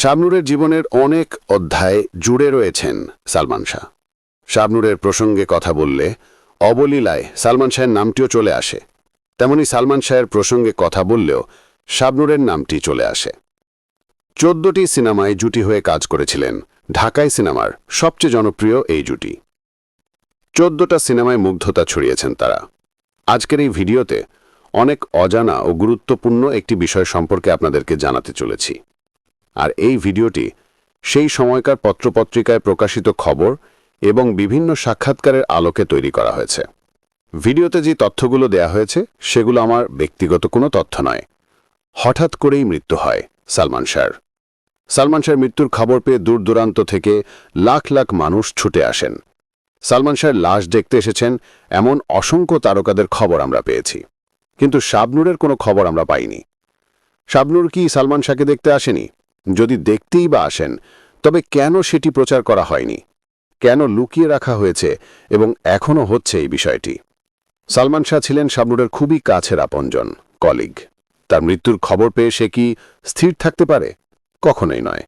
শাবনুরের জীবনের অনেক অধ্যায় জুড়ে রয়েছেন সালমান শাহ। শাবনুরের প্রসঙ্গে কথা বললে অবলীলায় সালমান শাহের নামটিও চলে আসে। তেমনি সালমান শাহের প্রসঙ্গে কথা বললেও শাবনুরের নামটি চলে আসে। চোদ্দটি সিনেমায় জুটি হয়ে কাজ করেছিলেন ঢাকাই সিনেমার সবচেয়ে জনপ্রিয় এই জুটি। চোদ্দটা সিনেমায় মুগ্ধতা ছড়িয়েছেন তারা। আজকের এই ভিডিওতে অনেক অজানা ও গুরুত্বপূর্ণ একটি বিষয় সম্পর্কে আপনাদেরকে জানাতে চলেছি। আর এই ভিডিওটি সেই সময়কার পত্রপত্রিকায় প্রকাশিত খবর এবং বিভিন্ন সাক্ষাৎকারের আলোকে তৈরি করা হয়েছে। ভিডিওতে যে তথ্যগুলো দেয়া হয়েছে, সেগুলো আমার ব্যক্তিগত কোনো তথ্য নয়। হঠাৎ করেই মৃত্যু হয় সালমান শাহর সালমান শাহর মৃত্যুর খবর পেয়ে দূর দূরান্ত থেকে লাখ লাখ মানুষ ছুটে আসেন। সালমান শাহর লাশ দেখতে এসেছেন এমন অসংখ্য তারকাদের খবর আমরা পেয়েছি, কিন্তু শাবনুরের কোনো খবর আমরা পাইনি। শাবনুর কি সালমান শাহকে দেখতে আসেনি? যদি দেখতেই বা আসেন, তবে কেন সেটি প্রচার করা হয়নি? কেন লুকিয়ে রাখা হয়েছে এবং এখনও হচ্ছে এই বিষয়টি? সালমান শাহ ছিলেন শাবনুরের খুবই কাছের আপনজন, কলিগ। তার মৃত্যুর খবর পেয়ে সে কি স্থির থাকতে পারে? কখনোই নয়।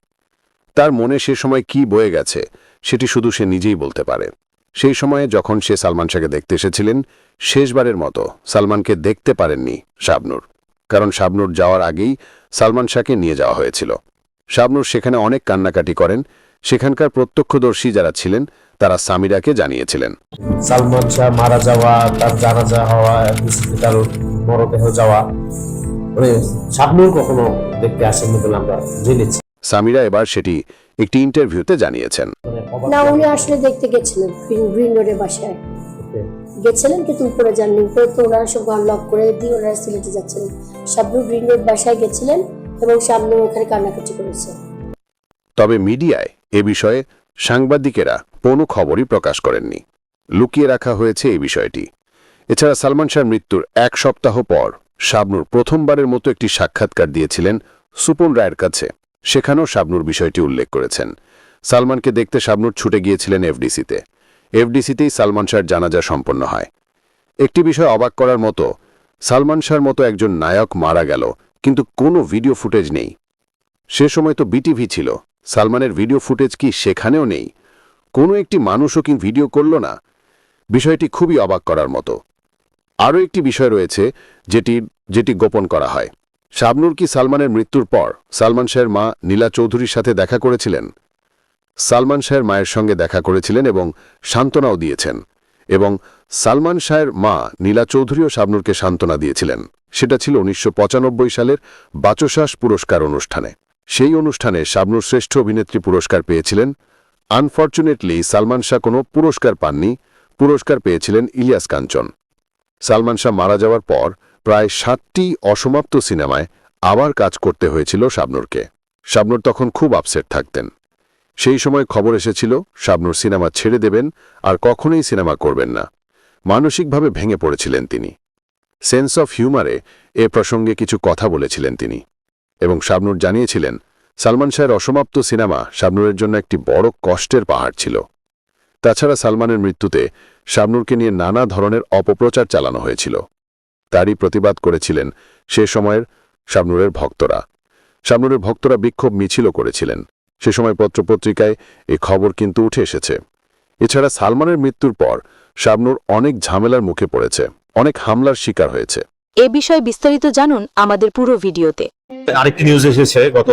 তার মনে সে সময় কি বয়ে গেছে, সেটি শুধু সে নিজেই বলতে পারে। সেই সময়ে যখন সে সালমান শাহকে দেখতে এসেছিলেন, শেষবারের মতো সালমানকে দেখতে পারেননি শাবনুর। কারণ শাবনুর যাওয়ার আগেই সালমান শাহকে নিয়ে যাওয়া হয়েছিল। শাবনুর সেখানে অনেক কান্নাকাটি করেন। সেখানকার প্রত্যক্ষদর্শী যারা ছিলেন তারা সামিরাকে জানিয়েছিলেন। সালমান শাহ মারা যাওয়া তার জানাজা হওয়া তার মরদেহ যাওয়া মানে শাবনুর কখনো দেখতে আসেননি বলে আমরা জেনেছি। সামিরা এবার সেটি একটি ইন্টারভিউতে জানিয়েছেন। না উনি আসলে দেখতে গেছিলেন গ্রিন রোডের বাসায়। গেছিলেন কিন্তু উপরে যাননি উপরে তো ওনারা সব ঘর লক করে দিয়ে ওনারা সিলেটে যাচ্ছিলেন শাবনু গ্রিন রোড বাসায় গেছিলেন এবং শাবনু ওখানে কান্নাকাটি করেছে। তবে মিডিয়ায় এ বিষয়ে সাংবাদিকেরা কোনো খবরই প্রকাশ করেননি। লুকিয়ে রাখা হয়েছে এই বিষয়টি। এছাড়া সালমান শাহর মৃত্যুর এক সপ্তাহ পর শাবনুর প্রথমবারের মতো একটি সাক্ষাৎকার দিয়েছিলেন সুপন রায়ের কাছে। সেখানেও শাবনুর বিষয়টি উল্লেখ করেছেন। সালমানকে দেখতে শাবনুর ছুটে গিয়েছিলেন এফডিসিতে। এফডিসিতেই সালমান শাহর জানাজা সম্পন্ন হয়। একটি বিষয় অবাক করার মতো, সালমান শাহর মতো একজন নায়ক মারা গেল কিন্তু কোনো ভিডিও ফুটেজ নেই। সে সময় তো বিটিভি ছিল। সালমানের ভিডিও ফুটেজ কি সেখানেও নেই। কোনো একটি মানুষও কি ভিডিও করল না? বিষয়টি খুবই অবাক করার মতো। আরও একটি বিষয় রয়েছে যেটি যেটি গোপন করা হয়। শাবনুর কি সালমানের মৃত্যুর পর সালমান শাহের মা নীলা চৌধুরীর সাথে দেখা করেছিলেন? সালমান শাহের মায়ের সঙ্গে দেখা করেছিলেন এবং সান্ত্বনাও দিয়েছেন। এবং সালমান শাহের মা নীলা চৌধুরীও শাবনুরকে সান্ত্বনা দিয়েছিলেন। সেটা ছিল উনিশশো পঁচানব্বই সালের বাচশ্বাস পুরস্কার অনুষ্ঠানে। সেই অনুষ্ঠানে শাবনুর শ্রেষ্ঠ অভিনেত্রী পুরস্কার পেয়েছিলেন। আনফর্চুনেটলি, সালমান শাহ কোনো পুরস্কার পাননি। পুরস্কার পেয়েছিলেন ইলিয়াস কাঞ্চন। সালমান শাহ মারা যাওয়ার পর প্রায় ষাটটি অসমাপ্ত সিনেমায় আবার কাজ করতে হয়েছিল শাবনুরকে। শাবনুর তখন খুব আপসেট থাকতেন। সেই সময় খবর এসেছিল, শাবনুর সিনেমা ছেড়ে দেবেন আর কখনোই সিনেমা করবেন না। মানসিকভাবে ভেঙে পড়েছিলেন তিনি। সেন্স অফ হিউমারে এ প্রসঙ্গে কিছু কথা বলেছিলেন তিনি এবং শাবনুর জানিয়েছিলেন, সালমান শাহের অসমাপ্ত সিনেমা শাবনুরের জন্য একটি বড় কষ্টের পাহাড় ছিল। তাছাড়া সালমানের মৃত্যুতে শাবনুরকে নিয়ে নানা ধরনের অপপ্রচার চালানো হয়েছিল। তারই প্রতিবাদ করেছিলেন সে সময়ের শাবনুরের ভক্তরা। শাবনুরের ভক্তরা বিক্ষোভ মিছিল করেছিলেন। সে সময় পত্রপত্রিকায় এ খবর কিন্তু উঠে এসেছে। এছাড়া সালমানের মৃত্যুর পর শাবনুর অনেক ঝামেলার মুখে পড়েছে অনেক হামলার শিকার হয়েছে। এ বিষয়ে বিস্তারিত জানুন আমাদের পুরো ভিডিওতে। আরেকটি নিউজ এসেছে গত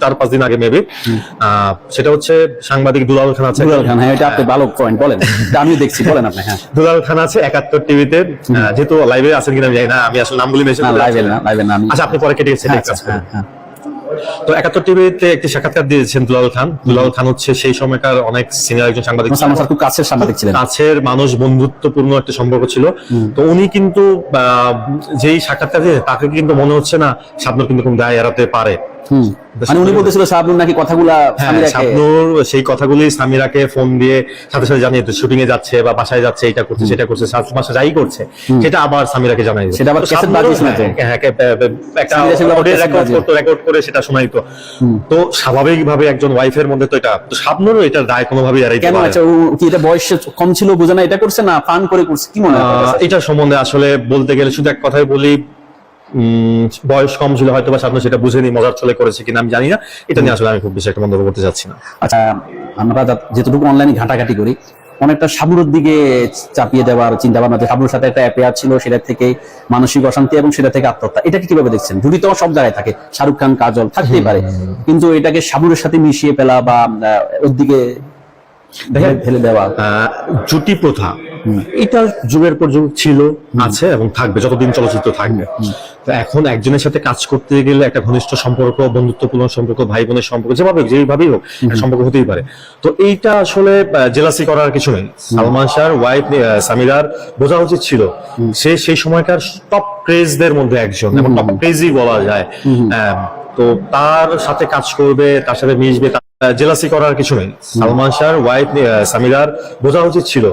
চার পাঁচ দিন আগে মেবি সেটা হচ্ছে সাংবাদিক দুলাল খান আছে। দুলাল খান হ্যাঁ এটা আপনি ভালো পয়েন্ট বলেন। আমি দেখছি বলেন আপনি হ্যাঁ। দুলাল খান আছে একাত্তর টিভিতে যেহেতু লাইভে আছেন কিনা আমি জানি না আমি আসলে নামগুলি মেনশন না লাইভে না লাইভে না আচ্ছা আপনি পরে কেটে গেছেন তো একাত্তর টিভিতে একটি সাক্ষাৎকার দিয়েছেন দুলাল খান। দুলাল খান হচ্ছে সেই সময়কার অনেক সিনিয়র একজন সাংবাদিক সালমান স্যার খুব কাছের সাংবাদিক ছিলেন। কাছের মানুষ বন্ধুত্বপূর্ণ একটা সম্পর্ক ছিল। তো উনি কিন্তু আহ, যেই সাক্ষাৎকার দিয়ে তাকে কিন্তু মনে হচ্ছে না শাবনুর কিন্তু কোন দায় এড়াতে পারে। মানে উনি বলতেছিল শাবনুর নাকি কথাগুলা হ্যাঁ শাবনুর সেই কথাগুলি সামিরাকে ফোন দিয়ে সাথে সাথে জানিয়ে শুটিং এ যাচ্ছে বা বাসায় যাচ্ছে এটা করছে সেটা করছে মাসে যাই করছে। সেটা আবার সামিরাকে জানাই সেটা আবার তো ক্যাসেট শাবনুরও- বাজিয়ে শোনাতো। হ্যাঁ, হ্যাঁ, একটা অডিও রেকর্ড। রেকর্ড করে সেটা শোনাইতো। তো স্বাভাবিকভাবে একজন ওয়াইফের মধ্যে তো এটা তো শাবনুরও এটার দায় কোনোভাবেই এড়াইতে কেন আচ্ছা কি এটা বয়স কম ছিল বোঝে না এটা করছে না ফান করে করছে কি মনে হয়? এটার সম্বন্ধে আসলে বলতে গেলে শুধু এক কথাই বলি বয়স কম ছিল হয়তো বা সেটা বুঝেনি মজার চলে করেছে কিনা আমি জানি না। এটা নিয়ে আসলে আমি খুব বেশি একটা মন্তব্য করতে চাচ্ছি না। আচ্ছা আমরা যেটুকু অনলাইনে ঘাটাঘাটি করি অনেকটা সাবুরের দিকে চাপিয়ে দেওয়ার চিন্তা ভাবনা যে সাবুরের সাথে একটা অ্যাফেয়ার ছিল সেটা থেকে মানসিক অশান্তি এবং সেটা থেকে আত্মহত্যা এটাকে কীভাবে দেখছেন? জুটি তো সব জায়গায় থাকে শাহরুখ খান কাজল থাকতেই পারে। কিন্তু এটাকে সাবুরের সাথে মিশিয়ে ফেলা বা ওর দিকে ফেলে দেওয়া। জুটি প্রথা এটা যুগের পর যুগ ছিল আছে এবং থাকবে যতদিন চলচ্চিত্র থাকবে। তো এখন একজনের সাথে কাজ করতে গেলে একটা ঘনিষ্ঠ সম্পর্ক বন্ধুত্বপূর্ণ সম্পর্ক ভাই বোনের সম্পর্ক যেভাবে যেভাবেই হোক সম্পর্ক হতেই পারে। তো এইটা আসলে জেলাসি করার কিছু নেই। সালমান শাহর ওয়াইফ সামিরার বোঝা উচিত ছিল। সে সেই সময়কার টপ ক্রেজদের মধ্যে একজন এবং টপ ক্রেজই বলা যায়। আহ, তো তার সাথে কাজ করবে তার সাথে মিশবে জেলাসি করার কিছু নেই। সালমান শাহর ওয়াইফ সামিরার বোঝা উচিত ছিল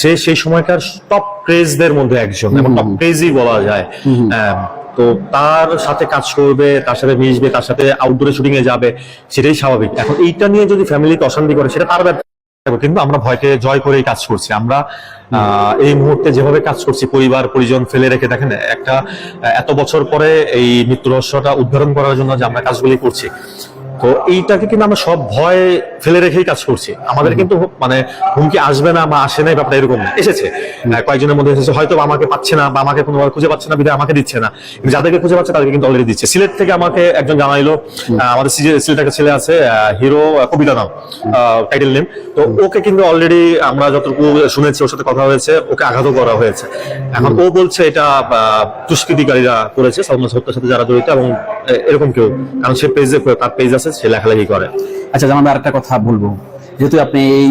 সে সেই সময়কার টপ ক্রেজদের মধ্যে একজন এবং টপ ক্রেজই বলা যায়। তো তার সাথে কাজ করবে, তার সাথে মিশবে, তার সাথে আউটডোরে শুটিং এ যাবে, সেটাই স্বাভাবিক। এখন এইটা নিয়ে যদি ফ্যামিলিকে অশান্তি করে, সেটা তার ব্যাপার। কিন্তু আমরা ভয়কে জয় করেই কাজ করছি। আমরা এই মুহূর্তে যেভাবে কাজ করছি, পরিবার, পরিজন ফেলে রেখে, দেখেন, একটা, এত বছর পরে এই মৃত্যু রহস্যটা উদ্ধারণ করার জন্য যে আমরা কাজগুলি করছি তো এইটাকে কিন্তু আমরা সব ভয় ফেলে রেখেই কাজ করছি। আমাদের কিন্তু মানে হুমকি আসবে না বা আসে নাই ব্যাপারটা এরকম না। এসেছে কয়েকজনের মধ্যে এসেছে, হয়তো আমাকে পাচ্ছে না বা আমাকে কোনোভাবে খুঁজে পাচ্ছে না, বিধায় আমাকে দিচ্ছে না। যাদেরকে খুঁজে পাচ্ছে তাদেরকে কিন্তু অলরেডি দিচ্ছে। সিলেট থেকে আমাকে একজন জানাইলো আমাদের সিলেট একটা ছেলে আছে হিরো কবিতা নাম টাইটেল নেম তো ওকে কিন্তু অলরেডি আমরা যতটুকু শুনেছি, ওর সাথে কথা হয়েছে, ওকে আঘাতও করা হয়েছে। এখন ও বলছে এটা দুষ্কৃতিকারীরা করেছে, সালমান হত্যার সাথে যারা জড়িত এবং এরকম কেউ। কারণ সে পেজে তার পেজ আছে সে লেখালেখি করে। আচ্ছা যেমন আমি আরেকটা কথা বলব। যেহেতু আপনি এই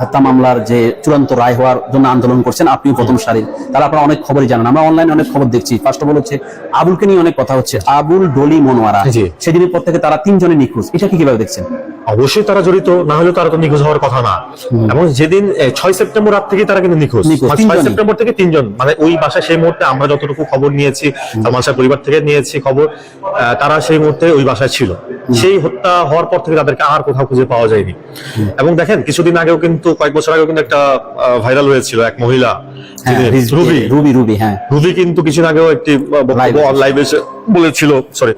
হত্যা মামলার যে চূড়ান্ত রায় হওয়ার জন্য আন্দোলন করছেন আপনি প্রথম সারির তারা আপনার অনেক খবরই জানেন। আমরা অনলাইনে অনেক খবর দেখছি। ফার্স্ট অফ অল হচ্ছে আবুলকে নিয়ে অনেক কথা হচ্ছে। আবুল ডলি মনোয়ারা জি। সেদিনের পর থেকে তারা তিনজনে নিখোঁজ। এটা কি কীভাবে দেখছেন? অবশ্যই তারা জড়িত না হলে তারা তো নিখোঁজ হওয়ার কথা না। এবং যেদিন ছয় সেপ্টেম্বর রাত থেকে তারা কিন্তু নিখোঁজ। নিখোঁজ, ছয় সেপ্টেম্বর থেকে তিনজন। মানে ওই বাসায় সেই মুহূর্তে আমরা যতটুকু খবর নিয়েছি সালমান পরিবার থেকে নিয়েছি খবর তারা সেই মুহূর্তে ওই বাসায় ছিল। সেই হত্যা হওয়ার পর থেকে তাদেরকে আর কোথাও খুঁজে পাওয়া যায়নি। এবং দেখেন কিছুদিন আগেও কিন্তু কয়েক বছর আগেও কিন্তু একটা ভাইরাল হয়েছিল এক মহিলা হ্যাঁ, রুবি। রুবি রুবি হ্যাঁ। রুবি কিন্তু কিছুদিন আগেও একটি। লাইভে বলেছিল সরি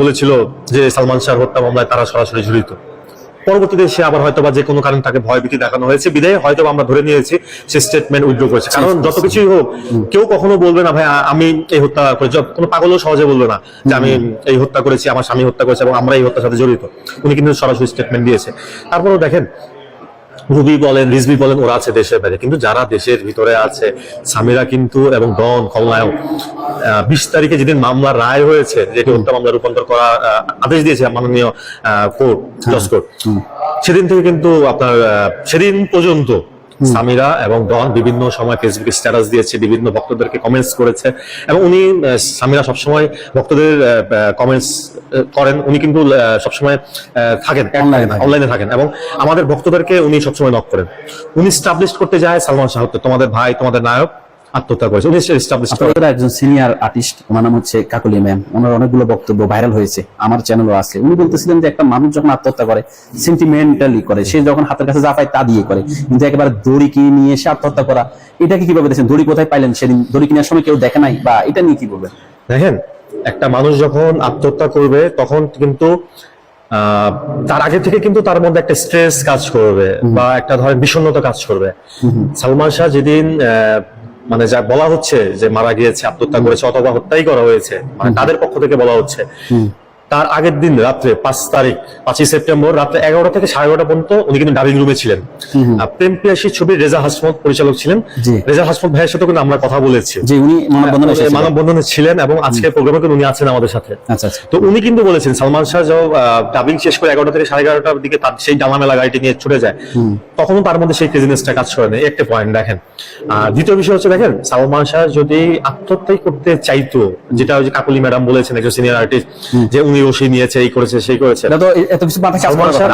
বলেছিল যে সালমান শাহ হত্যা মামলায় তারা সরাসরি জড়িত। পরবর্তীতে সে আবার হয়তো বা যে কোনো কারণে তাকে ভয়ভীতি দেখানো হয়েছে। বিদায় হয়তো আমরা ধরে নিয়েছি সে স্টেটমেন্ট উইথড্র করেছে। কারণ যত কিছুই হোক কেউ কখনো বলবে না ভাই আমি এই হত্যা করে কোনো পাগলও সহজে বলবে না যে আমি এই হত্যা করেছি আমার স্বামী হত্যা করেছে এবং আমরা এই হত্যার সাথে জড়িত। উনি কিন্তু সরাসরি স্টেটমেন্ট দিয়েছে। তারপরেও দেখেন রুবি বলেন রিজবি বলেন ওরা আছে দেশের বাইরে। কিন্তু যারা দেশের ভিতরে আছে সামিরা কিন্তু এবং ডন খলনায়ক বিশ তারিখে যেদিন মামলা রায় হয়েছে যেটি হত্যা মামলা রূপান্তর করা আদেশ দিয়েছে মাননীয় কোর্ট জজ কোর্ট সেদিন থেকে কিন্তু আপনার সেদিন পর্যন্ত সামিরা এবং ডন বিভিন্ন সময় ফেসবুকে স্ট্যাটাস দিয়েছে বিভিন্ন ভক্তদেরকে কমেন্টস করেছে এবং উনি সামিরা সবসময় ভক্তদের কমেন্টস করেন। উনি কিন্তু সবসময় আহ, থাকেন অনলাইনে থাকেন। এবং আমাদের ভক্তদেরকে উনি সবসময় নক করেন। উনি স্টাবলিশ করতে যায় সালমান শাহ তোমাদের ভাই তোমাদের নায়ক। আত্মহত্যা করেছে উনি একজন সিনিয়র আর্টিস্ট ওনার নাম হচ্ছে কাকুলি ম্যাম। ওনার অনেকগুলো বক্তব্য ভাইরাল হয়েছে আমার চ্যানেলও আছে। উনি বলতেছিলেন যে একটা মানুষ যখন আত্মহত্যা করে সেন্টিমেন্টালি করে সে যখন হাতের কাছে যা পায় তা দিয়ে করে কিন্তু একেবারে দড়ি কিনে নিয়ে এসে আত্মহত্যা করা এটা কি কীভাবে দেখছেন? দড়ি কোথায় পাইলেন সেদিন? দড়ি কেনার সময় কেউ দেখে নাই? বা এটা নিয়ে কি বলবেন? দেখেন একটা মানুষ যখন আত্মহত্যা করবে তখন কিন্তু আহ, তার আগে থেকে কিন্তু তার মধ্যে একটা স্ট্রেস কাজ করবে বা একটা ধরেন বিষণ্ণতা কাজ করবে। সালমান শাহ যেদিন আহ, মানে যা বলা হচ্ছে যে মারা গিয়েছে আত্মহত্যা করেছে অথবা হত্যাই করা হয়েছে মানে তাদের পক্ষ থেকে বলা হচ্ছে। তার আগের দিন রাত্রে পাঁচ তারিখ পাঁচই সেপ্টেম্বর রাত্রে এগারোটা থেকে সাড়ে এগারোটা পর্যন্ত উনি কিন্তু ডাবিং রুমে ছিলেন। প্রেম পিয়াসী ছবির রেজা হাসমত পরিচালক ছিলেন। রেজা হাসমত ভাইয়ের সাথে কিন্তু আমরা কথা বলেছি। উনি মানববন্ধনে ছিলেন এবং আজকে প্রোগ্রামে কিন্তু উনি আছেন আমাদের সাথে। আচ্ছা আচ্ছা। তো উনি কিন্তু বলেছেন সালমান শাহ যখন ডাবিং শেষ করে এগারোটা থেকে সাড়ে এগারোটার দিকে তার সেই ডালা মেলা গাড়িটি নিয়ে ছুটে যায়। তখনও তার মধ্যে সেই ক্রেজিনেসটা কাজ করে না। একটা পয়েন্ট দেখেন। দ্বিতীয় বিষয় হচ্ছে দেখেন সালমান শাহ যদি আত্মহত্যাই করতে চাইতো যেটা ওই যে কাকুলি ম্যাডাম বলেছেন একজন সিনিয়র আর্টিস্ট যে উনি ওষি নিয়েছে এই করেছে সেই করেছে। না তো এত কিছু কাজ।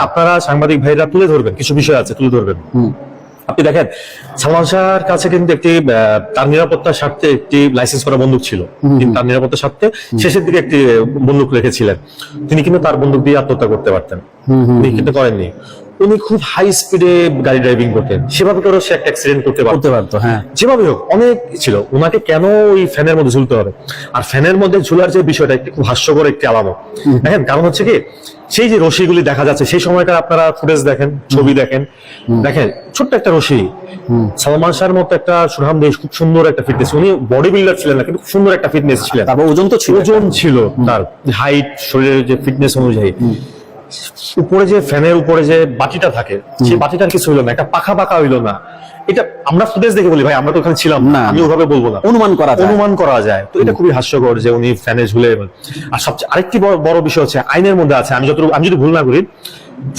আপনারা সাংবাদিক ভাইরা তুলে ধরবেন কিছু বিষয় আছে তুলে ধরবেন। আপনি দেখেন সালমান শাহর কাছে কিন্তু একটি তার নিরাপত্তার স্বার্থে একটি লাইসেন্স করা বন্দুক ছিল। তিনি তার নিরাপত্তার স্বার্থে শেষের দিকে একটি বন্দুক রেখেছিলেন। তিনি কিন্তু তার বন্দুক দিয়ে আত্মহত্যা করতে পারতেন। তিনি কিন্তু করেননি। উনি খুব হাই স্পিডে গাড়ি ড্রাইভিং করতেন। সেভাবে করেও সে একটা অ্যাক্সিডেন্ট করতে পারত। করতে পারতো হ্যাঁ। যেভাবে হোক অনেক ছিল। ওনাকে কেন ওই ফ্যানের মধ্যে ঝুলতে হবে? আর ফ্যানের মধ্যে ঝুলার যে বিষয়টা একটি খুব হাস্যকর একটি আলামত। দেখেন কারণ হচ্ছে কি সেই যে রশিগুলি দেখা যাচ্ছে সেই সময়কার আপনারা ফুটেজ দেখেন ছবি দেখেন। দেখেন ছোট্ট একটা রশি। সালমান শাহর মতো একটা সুনাম দেশ খুব সুন্দর একটা ফিটনেস উনি বডি বিল্ডার ছিলেন না কিন্তু খুব সুন্দর একটা ফিটনেস ছিলেন। তারপর ওজন তো ছিল। ওজন ছিল তার। হাইট শরীরের যে ফিটনেস অনুযায়ী। উপরে যে ফ্যানের উপরে যে বাটিটা থাকে সেই বাটিটার কিছু হইল না একটা পাখা পাখা হইল না। এটা আমরা ফুটেজ দেখে বলি ভাই আমরা তো ওখানে ছিলাম না আমি ওভাবে বলব না। অনুমান করা যায়। অনুমান করা যায়। তো এটা খুবই হাস্যকর যে উনি ফ্যানে ঝুলে আর সবচেয়ে আরেকটি বড় বিষয় হচ্ছে আইনের মধ্যে আছে আমি যতটুকু আমি যদি ভুল না করি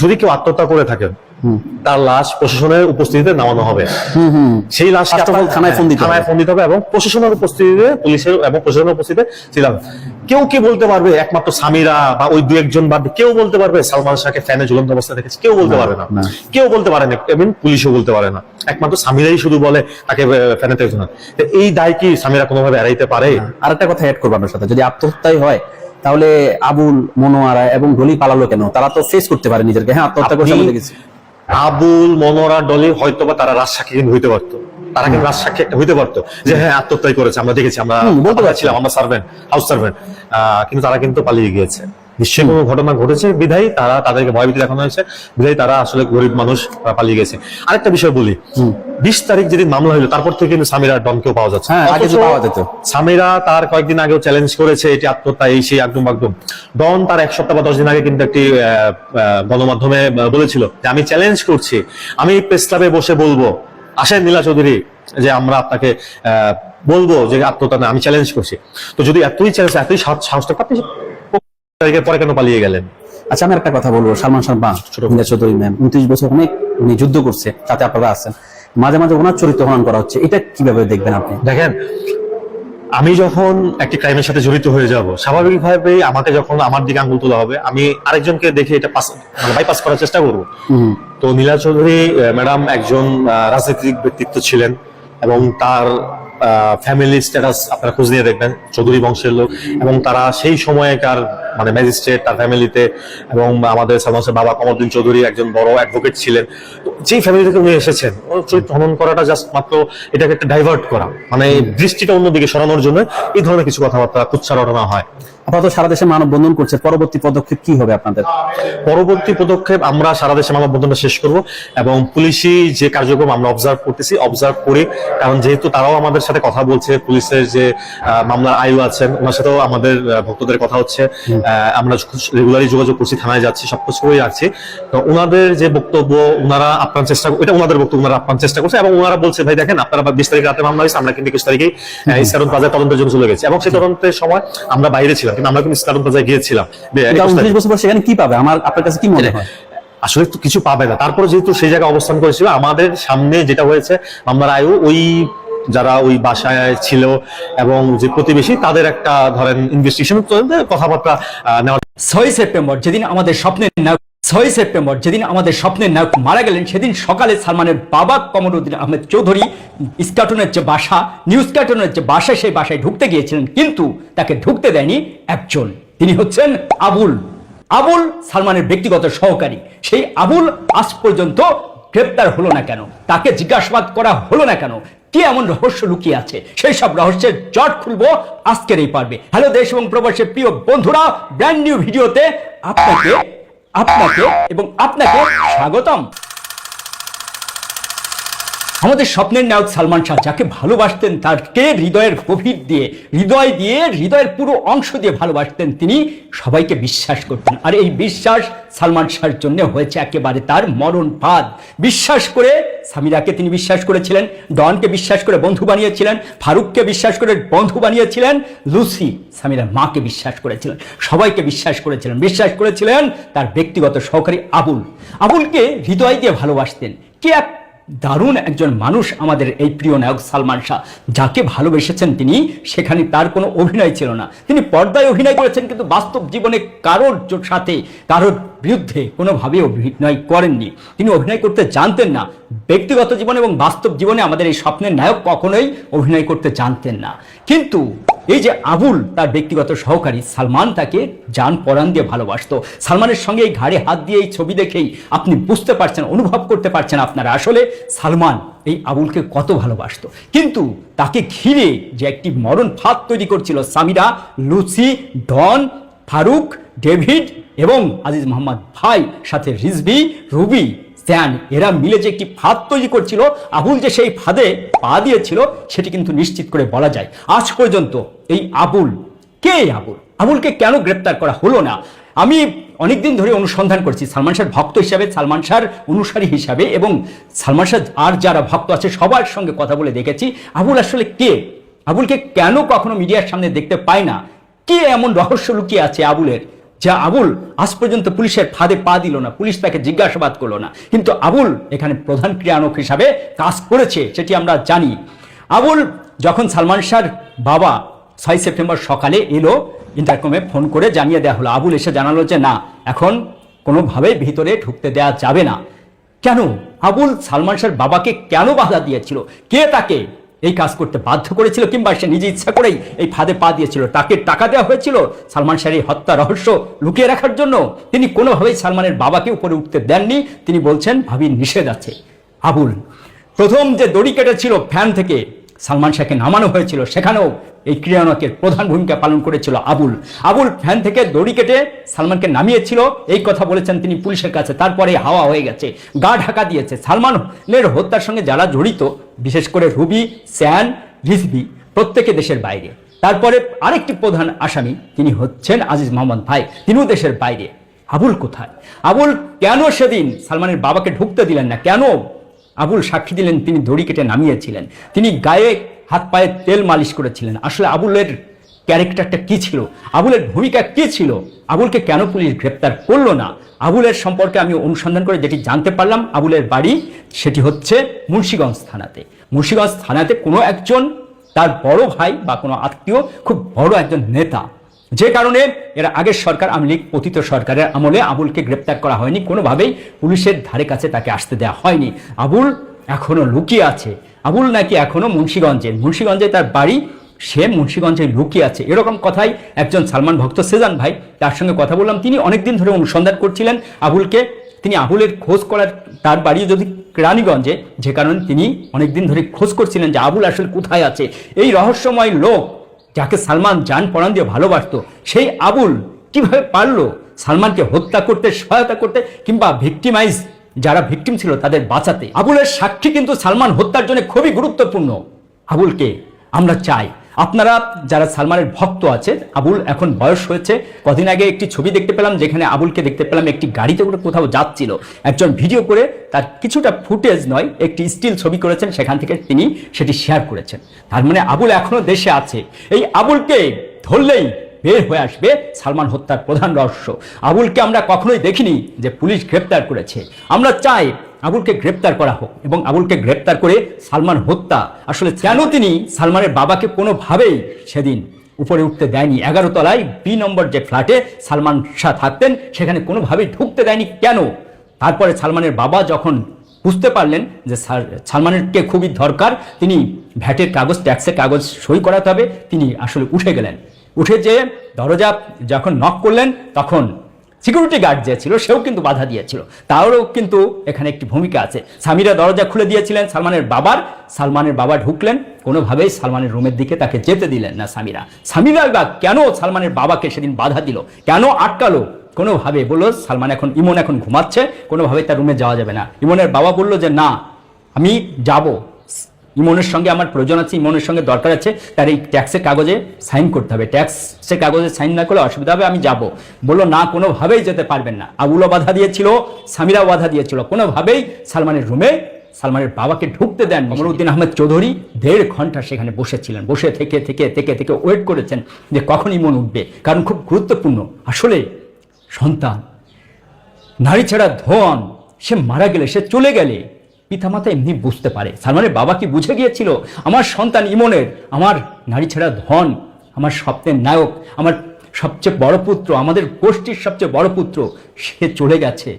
যদি কেউ আত্মহত্যা করে থাকে তার লাশ প্রশাসনের উপস্থিতিতে নামানো হবে। সেই লাশ থানায় phone দিতে থানায় ফোন দিতে হবে এবং প্রশাসনের উপস্থিতিতে পুলিশের এবং প্রশাসনের উপস্থিতিতে ছিলাম। কেউ কি বলতে পারবে একমাত্র স্বামীরা বা ওই দু একজন বাদ কেউ বলতে পারবে সালমান শাহকে ফ্যানে ঝুলন্ত অবস্থা দেখেছে? কেউ বলতে পারবে না। না। কেউ বলতে পারে না। এবং পুলিশও বলতে পারে না। একমাত্র স্বামীরাই শুধু বলে তাকে ফ্যানে ঝুলান। তো এই দায় কি স্বামীরা কোনোভাবে এড়াইতে পারে? আর একটা কথা অ্যাড করব আপনার সাথে। যদি আত্মহত্যাই হয় তাহলে আবুল মনোয়ারা এবং গলি পালালো কেন? তারা তো ফেস করতে পারে নিজেকে হ্যাঁ আত্মহত্যা দেখেছি। আবুল মনোরা ডলি হয়তো বা তারা রাজসাক্ষী কিন্তু হইতে পারতো। তারা কিন্তু রাজসাক্ষী একটা হইতে পারতো যে হ্যাঁ আত্মহত্যাই করেছে আমরা দেখেছি আমরা বলতে পারছিলাম পারছি। আমরা সার্ভেন্ট হাউস সার্ভেন্ট কিন্তু তারা কিন্তু পালিয়ে গিয়েছে। নিশ্চয়ই কোনো ঘটনা ঘটেছে বিধায়ী তারা তাদেরকে ভয়ভীতি দেখানো হয়েছে বিধায়ী তারা আসলে গরিব মানুষ পালিয়ে গেছে। আরেকটা বিষয় বলি। বিশ তারিখ যেদিন মামলা হলো তারপর থেকে কিন্তু সামিরা ডনকেও পাওয়া যাচ্ছে। হ্যাঁ, আগে তো পাওয়া যেত। সামিরা তার কয়েকদিন আগেও চ্যালেঞ্জ করেছে এটি আত্মহত্যা এই সেই একদম একদম ডন তার এক সপ্তাহ বা দশ দিন আগে কিন্তু একটি গণমাধ্যমে বলেছিল যে আমি চ্যালেঞ্জ করছি আমি প্রেস ক্লাবে বসে বলব। আসেন নীলা চৌধুরী যে আমরা আপনাকে বলব যে আত্মহত্যা না আমি চ্যালেঞ্জ করছি। তো যদি এতই চ্যালেঞ্জ এতই সাহস- সাহসটা আপনি তারিখের পরে কেন পালিয়ে গেলেন? আচ্ছা আমি একটা কথা বলব। সালমান ছোট মিনা চৌধুরী ম্যাম উনত্রিশ বছর অনেক উনি যুদ্ধ করছে তাতে আপনারা আছেন। মাঝে মাঝে ওনার চরিত্র হনন করা হচ্ছে। এটা কীভাবে দেখবেন আপনি? দেখেন আমি যখন একটি ক্রাইমের সাথে জড়িত হয়ে যাব স্বাভাবিকভাবে আমাকে যখন আমার দিকে আঙ্গুল তোলা হবে আমি আরেকজনকে দেখে এটা পাস মানে বাইপাস করার চেষ্টা করব। তো নীলা চৌধুরী ম্যাডাম একজন রাজনৈতিক ব্যক্তিত্ব ছিলেন এবং তার ফ্যামিলি স্ট্যাটাস আপনারা খোঁজ নিয়ে দেখবেন, চৌধুরী বংশের লোক। এবং তারা সেই সময়কার মানে ম্যাজিস্ট্রেট তার ফ্যামিলিতে এবং আমাদের সালমাসের বাবা কমরুদ্দিন চৌধুরী একজন বড় অ্যাডভোকেট ছিলেন। যেই ফ্যামিলি থেকে উনি এসেছেন চরিত্র হনন করাটা জাস্ট মাত্র এটাকে একটা ডাইভার্ট করা। মানে দৃষ্টিটা অন্যদিকে সরানোর জন্য এই ধরনের কিছু কথাবার্তা উচ্চারণা হয়। আপাতত সারা দেশে মানববন্ধন করছে। পরবর্তী পদক্ষেপ কি হবে আপনাদের? পরবর্তী পদক্ষেপ আমরা সারা দেশে মানববন্ধনটা শেষ করব এবং পুলিশি যে কার্যক্রম আমরা অবজার্ভ করতেছি অবজার্ভ করি কারণ যেহেতু তারাও আমাদের সাথে কথা বলছে পুলিশের যে মামলার আয়ু আছেন ওনার সাথেও আমাদের ভক্তদের কথা হচ্ছে আমরা রেগুলারই যোগাযোগ করছি থানায় যাচ্ছি সবকিছু করেই রাখছি। তো ওনাদের যে বক্তব্য ওনারা আপনার চেষ্টা এটা ওনাদের বক্তব্য ওনারা আপনার চেষ্টা করছে এবং ওনারা বলছে ভাই দেখেন আপনারা বিশ তারিখ রাতে মামলা হয়েছে আমরা কিন্তু একুশ তারিখেই ইস্তারন প্লাজায় তদন্তের জন্য চলে গেছি। এবং সেই তদন্তের সময় আমরা বাইরে ছিলাম। কিন্তু আমরা কিন্তু স্টার্ট বাজার গিয়েছিলাম। বে- 21 তারিখ। উনত্রিশ বছর পর সেখানে কি পাবে? আমার আপনার কাছে কি মনে হয়? আসলে তো কিছু পাবে না। তারপরে যেহেতু সেই জায়গায় অবস্থান করেছিল আমাদের সামনে যেটা হয়েছে আমার আয়ু ওই যারা ওই বাসায় ছিল এবং যে প্রতিবেশী তাদের একটা ধরেন ইনভেস্টিগেশন কথাবার্তা নেওয়া ছয় সেপ্টেম্বর যেদিন আমাদের স্বপ্নের ছয় সেপ্টেম্বর যেদিন আমাদের স্বপ্নের নায়ক মারা গেলেন, সেদিন সকালে সালমানের বাবা কমরুদ্দিন আহমেদ চৌধুরী স্কাটনের যে বাসা, নিউজ কার্টুনের যে বাসা, সেই বাসায় ঢুকতে গিয়েছিলেন, কিন্তু তাকে ঢুকতে দেয়নি একজন। তিনি হচ্ছেন আবুল। আবুল সালমানের ব্যক্তিগত সহকারী। সেই আবুল আজ পর্যন্ত গ্রেপ্তার হলো না কেন? তাকে জিজ্ঞাসাবাদ করা হলো না কেন? কি এমন রহস্য লুকিয়ে আছে? সেই সব রহস্যের জট খুলবো আজকের এই পর্বে। হ্যালো, দেশ এবং প্রবাসের প্রিয় বন্ধুরা ব্র্যান্ড নিউ ভিডিওতে আপনাকে আপনাকে এবং আপনাকে স্বাগতম। আমাদের স্বপ্নের নায়ক সালমান শাহ যাকে ভালোবাসতেন তাকে হৃদয়ের গভীর দিয়ে, হৃদয় দিয়ে, হৃদয়ের পুরো অংশ দিয়ে ভালোবাসতেন তিনি, সবাইকে বিশ্বাস করতেন। আর এই বিশ্বাস সালমান শাহর জন্য হয়েছে একেবারে তার মরণ ফাঁদ বিশ্বাস করে সামিরাকে তিনি বিশ্বাস করেছিলেন, ডনকে বিশ্বাস করে বন্ধু বানিয়েছিলেন, ফারুককে বিশ্বাস করে বন্ধু বানিয়েছিলেন, লুসি সামিরার মাকে বিশ্বাস করেছিলেন, সবাইকে বিশ্বাস করেছিলেন। বিশ্বাস করেছিলেন তার ব্যক্তিগত সহকারী আবুল। আবুলকে হৃদয় দিয়ে ভালোবাসতেন। কে এক দারুণ একজন মানুষ আমাদের এই প্রিয় নায়ক সালমান শাহ। যাকে ভালোবেসেছেন তিনি, সেখানে তার কোনো অভিনয় ছিল না। তিনি পর্দায় অভিনয় করেছেন, কিন্তু বাস্তব জীবনে কারোর সাথে, কারোর বিরুদ্ধে কোনোভাবে অভিনয় করেননি। তিনি অভিনয় করতে জানতেন না। ব্যক্তিগত জীবন এবং বাস্তব জীবনে আমাদের এই স্বপ্নের নায়ক কখনোই অভিনয় করতে জানতেন না। কিন্তু এই যে আবুল, তার ব্যক্তিগত সহকারী সালমান তাকে যান পরাণ দিয়ে ভালোবাসতো। সালমানের সঙ্গে এই ঘাড়ে হাত দিয়ে এই ছবি দেখেই আপনি বুঝতে পারছেন, অনুভব করতে পারছেন আপনারা আসলে সালমান এই আবুলকে কত ভালোবাসতো। কিন্তু তাকে ঘিরে যে একটি মরণ ফাঁদ তৈরি করছিল Samira, Lucy, Don Faruk, David এবং আজিজ মোহাম্মদ ভাই, সাথে রিজভি, রুবি, স্যান, এরা মিলে যে একটি ফাঁদ তৈরি করছিল, আবুল যে সেই ফাঁদে পা দিয়েছিল, সেটি কিন্তু নিশ্চিত করে বলা যায়। আজ পর্যন্ত এই আবুল, কে আবুল? আবুলকে কেন গ্রেপ্তার করা হলো না? আমি অনেকদিন ধরে অনুসন্ধান করছি, সালমান শাহর ভক্ত হিসাবে, সালমান শাহর অনুসারী হিসাবে এবং সালমান শাহ আর যারা ভক্ত আছে, সবার সঙ্গে কথা বলে দেখেছি, আবুল আসলে কে? আবুলকে কেন কখনো মিডিয়ার সামনে দেখতে পায় না? কি এমন রহস্য লুকিয়ে আছে আবুলের? যা আবুল আজ পর্যন্ত পুলিশের ফাঁদে পা দিল না, পুলিশ তাকে জিজ্ঞাসাবাদ করল না। কিন্তু আবুল এখানে প্রধান ক্রিয়ানক হিসাবে কাজ করেছে, সেটি আমরা জানি। আবুল যখন সালমান শাহর বাবা ছয় সেপ্টেম্বর সকালে এলো, ইন্টারকমে ফোন করে জানিয়ে দেওয়া হলো। আবুল এসে জানালো যে, না, এখন কোনোভাবে ভিতরে ঢুকতে দেওয়া যাবে না। কেন? আবুল সালমান শাহর বাবাকে কেন বাধা দিয়েছিল? কে তাকে এই কাজ করতে বাধ্য করেছিল কিংবা সে নিজে ইচ্ছা করেই এই ফাঁদে পা দিয়েছিল। তাকে টাকা দেওয়া হয়েছিল সালমান শাহের এই হত্যা রহস্য লুকিয়ে রাখার জন্য। তিনি কোনোভাবেই সালমানের বাবাকে উপরে উঠতে দেননি। তিনি বলছেন, ভাবি নিষেধ আছে। আবুল প্রথম যে দড়ি কেটেছিল ফ্যান থেকে সালমান শাহকে নামানো হয়েছিল, সেখানেও এই ক্রিয়ানকের প্রধান ভূমিকা পালন করেছিল আবুল। আবুল ফ্যান থেকে দড়ি কেটে সালমানকে নামিয়েছিল, এই কথা বলেছেন তিনি পুলিশের কাছে। তারপরে হাওয়া হয়ে গেছে, গা ঢাকা দিয়েছে। সালমানের হত্যার সঙ্গে যারা জড়িত, বিশেষ করে রুবি, স্যান রিসবি প্রত্যেকে দেশের বাইরে। তারপরে আরেকটি প্রধান আসামি, তিনি হচ্ছেন আজিজ মোহাম্মদ ভাই, তিনিও দেশের বাইরে। আবুল কোথায়? আবুল, কেন সেদিন সালমানের বাবাকে ঢুকতে দিলেন না? কেন আবুল সাক্ষী দিলেন, তিনি দড়ি কেটে নামিয়েছিলেন। তিনি গায়ে হাত পায়ে তেল মালিশ করেছিলেন। আসলে আবুলের ক্যারেক্টারটা কি ছিল? আবুলের ভূমিকা কি ছিল? আবুলকে কেন পুলিশ গ্রেপ্তার করল না? আবুলের সম্পর্কে আমি অনুসন্ধান করে যেটি জানতে পারলাম, আবুলের বাড়ি সেটি হচ্ছে মুন্সীগঞ্জ থানাতে। মুন্সীগঞ্জ থানাতে কোনো একজন তার বড় ভাই বা কোনো আত্মীয়, খুব বড় একজন নেতা যে কারণে এর আগের সরকার, আওয়ামী লীগ পতিত সরকারের আমলে আবুলকে গ্রেপ্তার করা হয়নি, কোনোভাবেই পুলিশের ধারে কাছে তাকে আসতে দেওয়া হয়নি। আবুল এখনও লুকিয়ে আছে। আবুল নাকি এখনও মুন্সীগঞ্জের। মুন্সীগঞ্জে তার বাড়ি, সে মুন্সীগঞ্জে লুকিয়ে আছে। এরকম কথাই একজন সালমান ভক্ত সেজান ভাই, তার সঙ্গে কথা বললাম। তিনি অনেকদিন ধরে অনুসন্ধান করছিলেন আবুলকে। তিনি আবুলের খোঁজ করার, তার বাড়ি যদি রানীগঞ্জে, যে কারণে তিনি অনেকদিন ধরে খোঁজ করছিলেন যে আবুল আসলে কোথায় আছে। এই রহস্যময় লোক যাকে সালমান জান পড়ান দিয়ে ভালোবাসত, সেই আবুল কীভাবে পারল সালমানকে হত্যা করতে, সহায়তা করতে কিংবা ভিক্টিমাইজ যারা ভিক্টিম ছিল তাদের বাঁচাতে? আবুলের সাক্ষী কিন্তু সালমান হত্যার জন্য খুবই গুরুত্বপূর্ণ। আবুলকে আমরা চাই আপনারা যারা সালমানের ভক্ত আছে আবুল এখন বয়স হয়েছে। কদিন আগে একটি ছবি দেখতে পেলাম, যেখানে আবুলকে দেখতে পেলাম একটি গাড়িতে করে কোথাও যাচ্ছিল। একজন ভিডিও করে তার কিছুটা ফুটেজ নয়, একটি স্টিল ছবি করেছেন, সেখান থেকে তিনি সেটি শেয়ার করেছেন। তার মানে আবুল এখনও দেশে আছে। এই আবুলকে ধরলেই বের হয়ে আসবে সালমান হত্যার প্রধান রহস্য। আবুলকে আমরা কখনোই দেখিনি যে পুলিশ গ্রেপ্তার করেছে। আমরা চাই আবুলকে গ্রেপ্তার করা হোক এবং আবুলকে গ্রেপ্তার করে সালমান হত্যা। আসলে কেন তিনি সালমানের বাবাকে কোনোভাবেই সেদিন উপরে উঠতে দেয়নি? এগারো তলায় বি নম্বর যে ফ্ল্যাটে সালমান শাহ থাকতেন, সেখানে কোনোভাবেই ঢুকতে দেয়নি। কেন? তারপরে সালমানের বাবা যখন বুঝতে পারলেন যে সাল- সালমানেরকে খুবই দরকার, তিনি ভ্যাটের কাগজ, ট্যাক্সের কাগজ সই করাতে হবে, তিনি আসলে উঠে গেলেন। উঠে যে দরজা যখন নক করলেন, তখন সিকিউরিটি গার্ড যে ছিল, সেও কিন্তু বাধা দিয়েছিল। তারও কিন্তু এখানে একটি ভূমিকা আছে। সামিরা দরজা খুলে দিয়েছিলেন সালমানের বাবার, সালমানের বাবা ঢুকলেন। কোনোভাবেই সালমানের রুমের দিকে তাকে যেতে দিলেন না সামিরা সামিরা বা কেন সালমানের বাবাকে সেদিন বাধা দিল? কেন আটকালো? কোনোভাবে বলল, সালমান এখন, ইমন এখন ঘুমাচ্ছে। কোনোভাবে তার রুমে যাওয়া যাবে না। ইমনের বাবা বলল যে, না, আমি যাব। ইমনের সঙ্গে আমার প্রয়োজন আছে ইমনের সঙ্গে দরকার আছে তার এই ট্যাক্সের কাগজে সাইন করতে হবে। ট্যাক্সের কাগজে সাইন না করলে অসুবিধা হবে আমি যাব। বলল না কোনোভাবেই যেতে পারবেন না। আবুলও বাধা দিয়েছিল সামিরাও বাধা দিয়েছিল। কোনোভাবেই সালমানের রুমে সালমানের বাবাকে ঢুকতে দেন মমরুদ্দিন আহমেদ চৌধুরী দেড় ঘণ্টা সেখানে বসেছিলেন। বসে থেকে থেকে থেকে থেকে ওয়েট করেছেন যে কখন ইমন উঠবে। কারণ খুব গুরুত্বপূর্ণ আসলে সন্তান নারী ছাড়া ধন সে মারা গেলে সে চলে গেলে পিতামাতা এমনি বুঝতে পারে। সালমানের বাবা কি বুঝে গিয়েছিল? আমার সন্তান ইমনের, আমার নারী ছেড়া ধন, আমার স্বপ্নের নায়ক, আমার সবচেয়ে বড় পুত্র, আমাদের গোষ্ঠীর সবচেয়ে বড় পুত্র, সে চলে গেছে।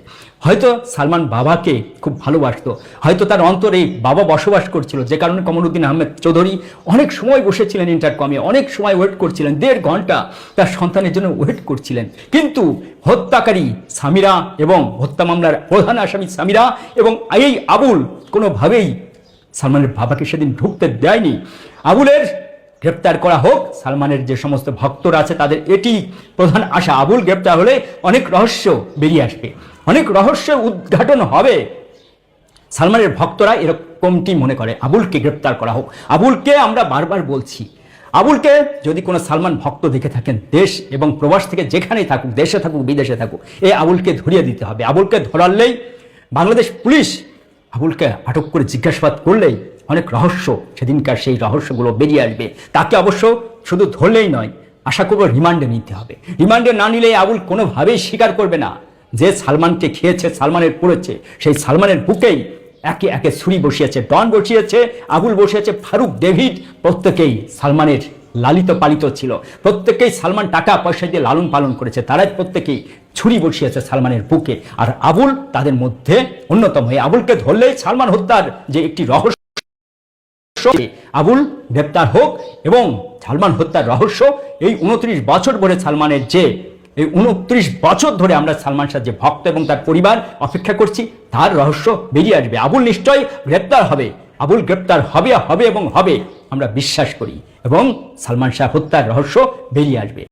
হয়তো সালমান বাবাকে খুব ভালোবাসতো, হয়তো তার অন্তরে বাবা বসবাস করছিল, যে কারণে কমরুদ্দিন আহমেদ চৌধুরী অনেক সময় বসেছিলেন ইন্টারকমে অনেক সময় ওয়েট করছিলেন, দেড় ঘণ্টা তার সন্তানের জন্য ওয়েট করছিলেন। কিন্তু হত্যাকারী সামিরা এবং হত্যা মামলার প্রধান আসামি সামিরা এবং এই আবুল কোনোভাবেই সালমানের বাবাকে সেদিন ঢুকতে দেয়নি। আবুলের গ্রেপ্তার করা হোক, সালমানের যে সমস্ত ভক্তরা আছে তাদের এটি প্রধান আশা। আবুল, গ্রেপ্তার হলে অনেক রহস্য বেরিয়ে আসবে, অনেক রহস্য উদ্ঘাটন হবে। সালমানের ভক্তরা এরকমটি মনে করে, আবুলকে গ্রেপ্তার করা হোক। আবুলকে আমরা বারবার বলছি, আবুলকে যদি কোনো সালমান ভক্ত দেখে থাকেন, দেশ এবং প্রবাস থেকে যেখানেই থাকুক, দেশে থাকুক, বিদেশে থাকুক এই আবুলকে ধরিয়ে দিতে হবে। আবুলকে ধরালেই বাংলাদেশ পুলিশ আবুলকে আটক করে জিজ্ঞাসাবাদ করলেই অনেক রহস্য সেদিনকার সেই রহস্যগুলো বেরিয়ে আসবে। তাকে অবশ্য শুধু ধরলেই নয়, আশা করব রিমান্ডে নিতে হবে। রিমান্ডে না নিলে আবুল কোনোভাবেই স্বীকার করবে না। যে সালমানকে খেয়েছে, সালমানের পড়েছে, সেই সালমানের বুকেই একে একে ছুরি বসিয়েছে, ডন বসিয়েছে, আবুল বসিয়েছে, ফারুক, ডেভিড, প্রত্যেকেই সালমানের লালিত পালিত ছিল। প্রত্যেকেই সালমান টাকা পয়সা দিয়ে লালন পালন করেছে, তারাই প্রত্যেকেই ছুরি বসিয়েছে সালমানের বুকে। আর আবুল তাদের মধ্যে অন্যতম। এই আবুলকে ধরলেই সালমান হত্যার যে একটি রহস্য আবুল গ্রেপ্তার হোক এবং সালমান হত্যার রহস্য, এই উনত্রিশ বছর ধরে সালমানের যে, এই উনত্রিশ বছর ধরে আমরা সালমান শাহ যে ভক্ত এবং তার পরিবার অপেক্ষা করছি, তার রহস্য বেরিয়ে আসবে। আবুল নিশ্চয়ই গ্রেপ্তার হবে। আবুল গ্রেপ্তার হবে হবে এবং হবে, আমরা বিশ্বাস করি। এবং সালমান শাহ হত্যার রহস্য বেরিয়ে আসবে।